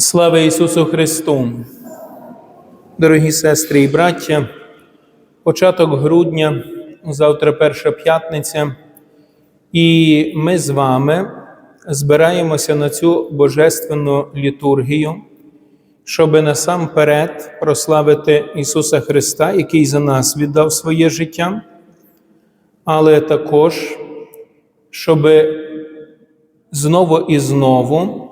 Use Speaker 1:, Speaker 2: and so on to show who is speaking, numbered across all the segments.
Speaker 1: Слава Ісусу Христу! Дорогі сестри і браття, початок грудня, завтра перша п'ятниця, і ми з вами збираємося на цю божественну літургію, щоб насамперед прославити Ісуса Христа, який за нас віддав своє життя, але також, щоб знову і знову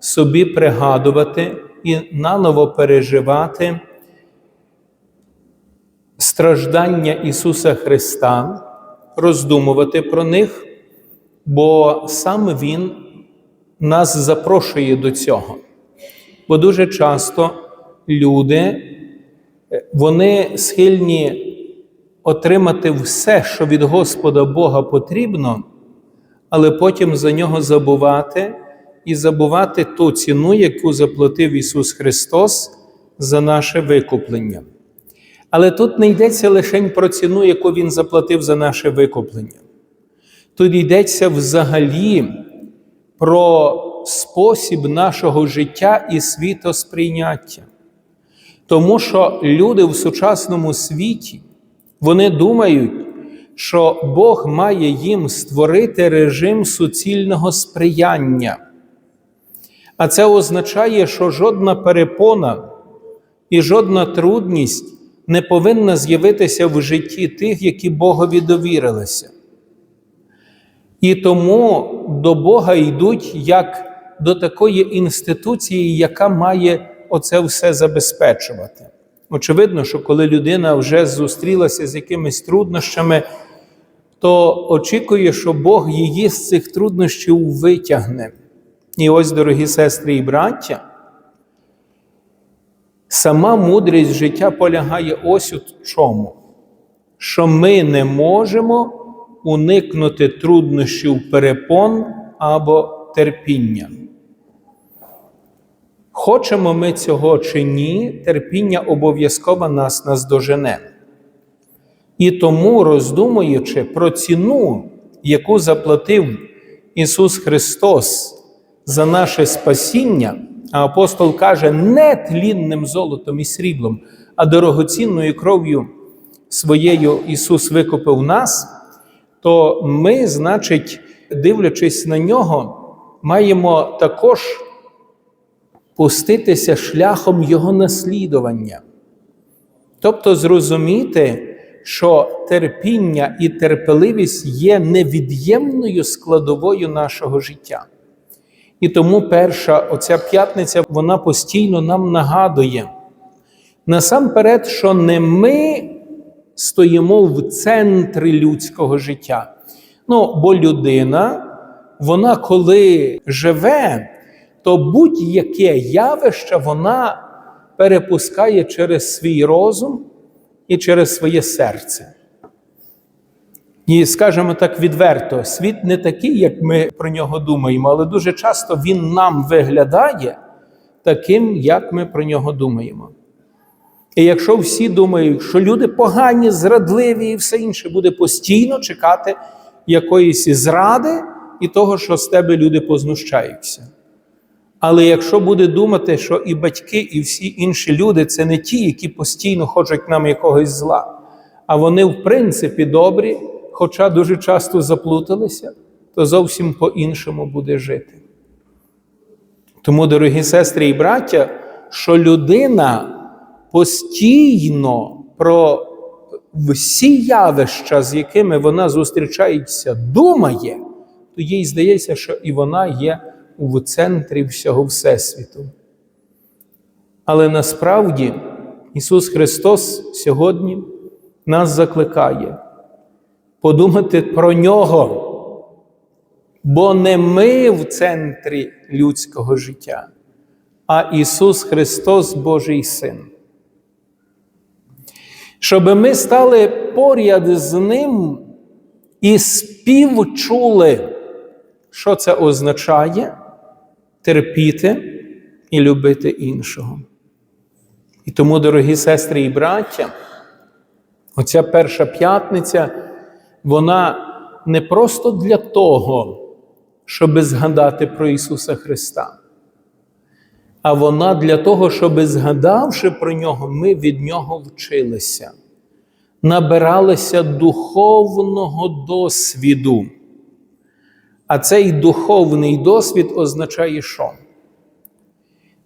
Speaker 1: собі пригадувати і наново переживати страждання Ісуса Христа, роздумувати про них, бо сам Він нас запрошує до цього. Бо дуже часто люди е, вони схильні отримати все, що від Господа Бога потрібно, але потім за нього забувати і забувати ту ціну, яку заплатив Ісус Христос за наше викуплення. Але тут не йдеться лише про ціну, яку Він заплатив за наше викуплення. Тут йдеться взагалі про спосіб нашого життя і світосприйняття. Тому що люди в сучасному світі вони думають, що Бог має їм створити режим суцільного сприяння. А це означає, що жодна перепона і жодна трудність не повинна з'явитися в житті тих, які Богові довірилися. І тому до Бога йдуть як до такої інституції, яка має оце все забезпечувати. Очевидно, що коли людина вже зустрілася з якимись труднощами, то очікує, що Бог її з цих труднощів витягне. І ось, дорогі сестри і браття, сама мудрість життя полягає ось у чому, що ми не можемо уникнути труднощів перепон або терпіння. Хочемо ми цього чи ні, терпіння обов'язково нас наздожене. І тому, роздумуючи про ціну, яку заплатив Ісус Христос за наше спасіння, а апостол каже, не тлінним золотом і сріблом, а дорогоцінною кров'ю своєю Ісус викупив нас, то ми, значить, дивлячись на нього, маємо також пуститися шляхом Його наслідування. Тобто зрозуміти, що терпіння і терпеливість є невід'ємною складовою нашого життя. І тому перша оця п'ятниця вона постійно нам нагадує насамперед, що не ми стоїмо в центрі людського життя. Ну, бо людина, вона коли живе, то будь-яке явище вона перепускає через свій розум і через своє серце. І скажемо так відверто, світ не такий, як ми про нього думаємо, але дуже часто він нам виглядає таким, як ми про нього думаємо. І якщо всі думають, що люди погані, зрадливі і все інше, буде постійно чекати якоїсь зради і того, що з тебе люди познущаються. Але якщо буде думати, що і батьки, і всі інші люди це не ті, які постійно хочуть нам якогось зла, а вони, в принципі, добрі, хоча дуже часто заплуталися, то зовсім по-іншому буде жити. Тому, дорогі сестри і браття, що людина постійно про всі явища, з якими вона зустрічається, думає, то їй здається, що і вона є в центрі всього Всесвіту. Але насправді Ісус Христос сьогодні нас закликає подумати про Нього, бо не ми в центрі людського життя, а Ісус Христос Божий Син. Щоб ми стали поряд з Ним і співчули, що це означає терпіти і любити іншого. І тому, дорогі сестри і браття, оця перша п'ятниця, вона не просто для того, щоб згадати про Ісуса Христа, а вона для того, щоб, згадавши про нього, ми від нього вчилися, набиралися духовного досвіду. А цей духовний досвід означає що?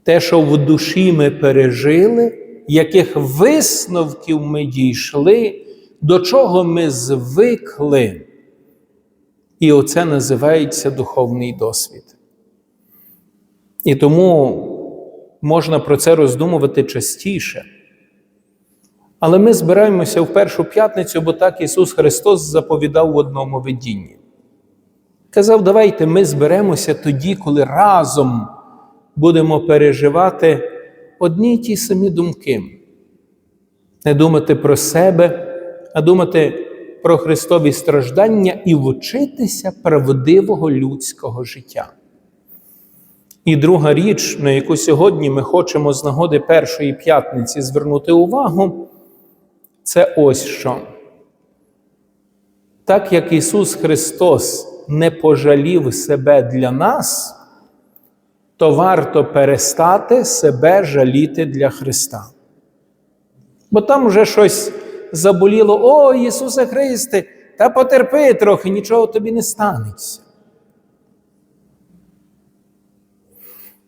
Speaker 1: Те, що в душі ми пережили, яких висновків ми дійшли, до чого ми звикли. І оце називається духовний досвід. І тому можна про це роздумувати частіше. Але ми збираємося в першу п'ятницю, бо так Ісус Христос заповідав в одному видінні. Казав, давайте ми зберемося тоді, коли разом будемо переживати одні й ті самі думки. Не думати про себе, а думати про Христові страждання і вчитися правдивого людського життя. І друга річ, на яку сьогодні ми хочемо з нагоди першої п'ятниці звернути увагу, це ось що. Так як Ісус Христос не пожалів себе для нас, то варто перестати себе жаліти для Христа. Бо там вже щось заболіло, о, Ісусе Христе, та потерпи трохи, нічого тобі не станеться.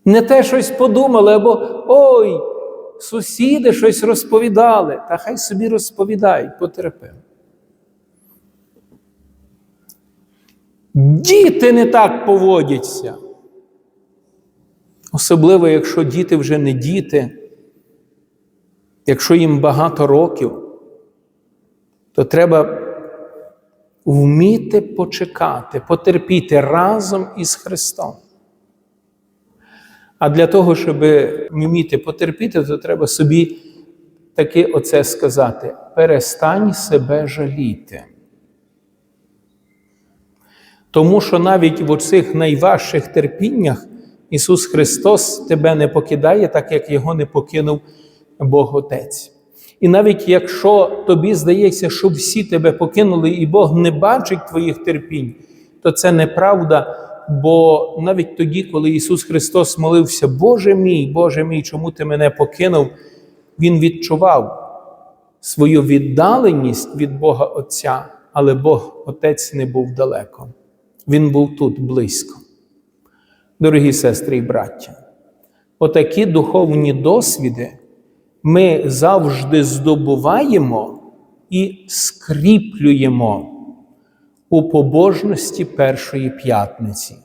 Speaker 1: Не те щось подумали, або ой, сусіди щось розповідали, та хай собі розповідають, потерпи. Діти не так поводяться. Особливо, якщо діти вже не діти, якщо їм багато років, то треба вміти почекати, потерпіти разом із Христом. А для того, щоб вміти потерпіти, то треба собі таки оце сказати: перестань себе жаліти. Тому що навіть в оцих найважчих терпіннях Ісус Христос тебе не покидає, так як Його не покинув Бог Отець. І навіть якщо тобі здається, що всі тебе покинули, і Бог не бачить твоїх терпінь, то це неправда. Бо навіть тоді, коли Ісус Христос молився, Боже мій, Боже мій, чому ти мене покинув, Він відчував свою віддаленість від Бога Отця, але Бог Отець не був далеко. Він був тут близько. Дорогі сестри і браття, отакі духовні досвіди ми завжди здобуваємо і скріплюємо у побожності першої п'ятниці.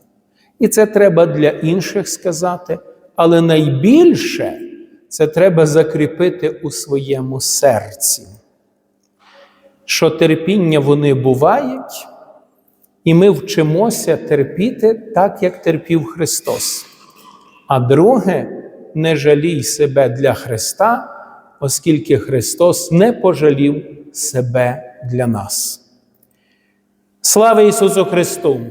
Speaker 1: І це треба для інших сказати, але найбільше це треба закріпити у своєму серці, що терпіння вони бувають, і ми вчимося терпіти так, як терпів Христос. А друге, не жалій себе для Христа, оскільки Христос не пожалів себе для нас. Слава Ісусу Христу!